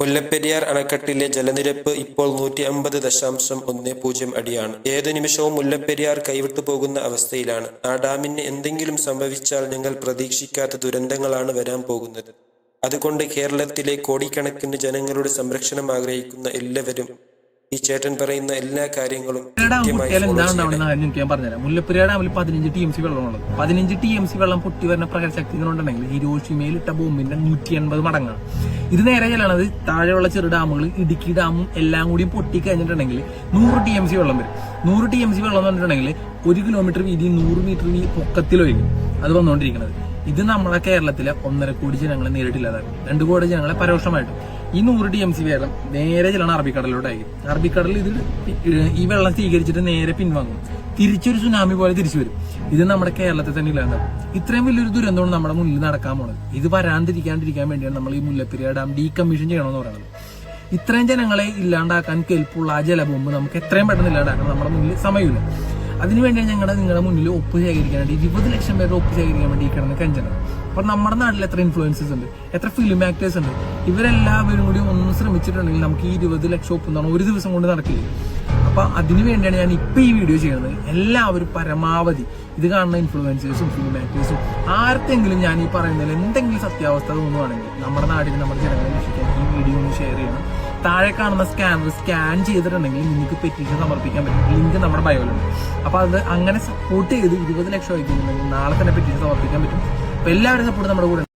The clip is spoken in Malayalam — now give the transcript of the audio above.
മുല്ലപ്പെരിയാർ അണക്കെട്ടിലെ ജലനിരപ്പ് ഇപ്പോൾ നൂറ്റി അമ്പത് ദശാംശം ഒന്ന് പൂജ്യം അടിയാണ്. ഏതു നിമിഷവും മുല്ലപ്പെരിയാർ കൈവിട്ടു പോകുന്ന അവസ്ഥയിലാണ്. ആ ഡാമിന് എന്തെങ്കിലും സംഭവിച്ചാൽ ഞങ്ങൾ പ്രതീക്ഷിക്കാത്ത ദുരന്തങ്ങളാണ് വരാൻ പോകുന്നത്. അതുകൊണ്ട് കേരളത്തിലെ കോടിക്കണക്കിന് ജനങ്ങളുടെ സംരക്ഷണം ആഗ്രഹിക്കുന്ന എല്ലാവരും ഈ ചേട്ടൻ പറയുന്ന എല്ലാ കാര്യങ്ങളും ഞാൻ പറഞ്ഞുതരാം. മുല്ലപ്പെരിയാർ ഡാമിൽ പതിനഞ്ച് ടി എം സി വെള്ളമുള്ളത് പതിനഞ്ച് ടി എം സി വെള്ളം പൊട്ടി വരുന്ന പ്രകടശക്തികളുണ്ടെങ്കിൽ ഹിരോഷിമയിൽ ഇട്ട ബോംബിന്റെ നൂറ്റി എൺപത് മടങ്ങാണ്. ഇത് നേരെ ചെല്ലണത് താഴെയുള്ള ചെറു ഡാമുകൾ ഇടുക്കി ഡാമും എല്ലാം കൂടി പൊട്ടി കഴിഞ്ഞിട്ടുണ്ടെങ്കിൽ നൂറ് ടി എം സി വെള്ളം വരും. നൂറ് ടി എം സി വെള്ളം എന്ന് പറഞ്ഞിട്ടുണ്ടെങ്കിൽ ഒരു കിലോമീറ്റർ വീതി നൂറ് മീറ്റർ വീതി പൊക്കത്തിലൊഴുകും അത് വന്നുകൊണ്ടിരിക്കുന്നത്. ഇത് നമ്മളെ കേരളത്തിലെ ഒന്നര കോടി ജനങ്ങളെ നേരിട്ടില്ലാതാക്കും. രണ്ടു കോടി ജനങ്ങളെ പരോക്ഷമായിട്ട്. ഈ നൂറ് ടി എം സി വെള്ളം നേരെ ചെല്ലണം അറബിക്കടലിലോട്ടായിരിക്കും അറബിക്കടലിൽ ഇത് ഈ വെള്ളം സ്വീകരിച്ചിട്ട് നേരെ പിൻവാങ്ങും. തിരിച്ചൊരു സുനാമി പോലെ തിരിച്ചു വരും. ഇത് നമ്മുടെ കേരളത്തിൽ തന്നെ ഇല്ലാണ്ടാവും ഇത്രയും വലിയൊരു ദുരന്തമാണ് നമ്മുടെ മുന്നിൽ നടക്കാൻ പോണത്. ഇത് വരാണ്ടിരിക്കാണ്ടിരിക്കാൻ വേണ്ടിയാണ് നമ്മൾ ഈ മുല്ലപ്പെരിയാർ ഡാം ഡീകമ്മീഷൻ ചെയ്യണമെന്ന് പറയുന്നത് ഇത്രയും ജനങ്ങളെ ഇല്ലാണ്ടാക്കാൻ കെൽപ്പുള്ള ആ ജലബോംബ് നമുക്ക് എത്രയും പെട്ടെന്ന് ഇല്ലാണ്ടാക്കണം നമ്മുടെ മുന്നിൽ സമയമില്ല. അതിനുവേണ്ടിയാണ് ഞങ്ങളുടെ നിങ്ങളുടെ മുന്നിൽ ഒപ്പ് ശേഖരിക്കാൻ വേണ്ടി ഇരുപത് ലക്ഷം പേരുടെ ഒപ്പ് ശേഖരിക്കാൻ വേണ്ടി കിടന്ന് കഞ്ചനം. അപ്പൊ നമ്മുടെ നാട്ടിൽ എത്ര ഇൻഫ്ലുവൻസസ് ഉണ്ട്? എത്ര ഫിലിം ആക്ടേഴ്സ് ഉണ്ട്? ഇവരെല്ലാവരും കൂടി ഒന്ന് ശ്രമിച്ചിട്ടുണ്ടെങ്കിൽ നമുക്ക് ഈ ഇരുപത് ലക്ഷം ഒപ്പ് എന്ന് ഒരു ദിവസം കൊണ്ട് നടക്കില്ല? അപ്പൊ അതിനു വേണ്ടിയാണ് ഞാൻ ഇപ്പൊ ഈ വീഡിയോ ചെയ്യുന്നത്. എല്ലാവരും പരമാവധി ഇത് കാണുന്ന ഇൻഫ്ലുവൻസേഴ്സും ഫിലിം ആക്ടേഴ്സും ആർക്കെങ്കിലും ഞാൻ ഈ പറയുന്നതിൽ എന്തെങ്കിലും സത്യാവസ്ഥ തോന്നുവാണെങ്കിൽ നമ്മുടെ നാടിന് നമ്മുടെ ജനങ്ങളെ രക്ഷിക്കാൻ ഈ വീഡിയോ ഒന്ന് ഷെയർ ചെയ്യണം. താഴെ കാണുന്ന സ്കാനർ സ്കാൻ ചെയ്തിട്ടുണ്ടെങ്കിൽ നിങ്ങൾക്ക് പെറ്റീഷൻ സമർപ്പിക്കാൻ പറ്റും. ലിങ്ക് നമ്മുടെ ബയോയിലുണ്ട് അപ്പോൾ അത് അങ്ങനെ സപ്പോർട്ട് ചെയ്ത് ഇരുപത് ലക്ഷം വയ്ക്കുന്നുണ്ടെങ്കിൽ നാളെ തന്നെ പെറ്റീഷൻ സമർപ്പിക്കാൻ പറ്റും. അപ്പോൾ എല്ലാവരും സപ്പോർട്ട് നമ്മുടെ കൂടെ.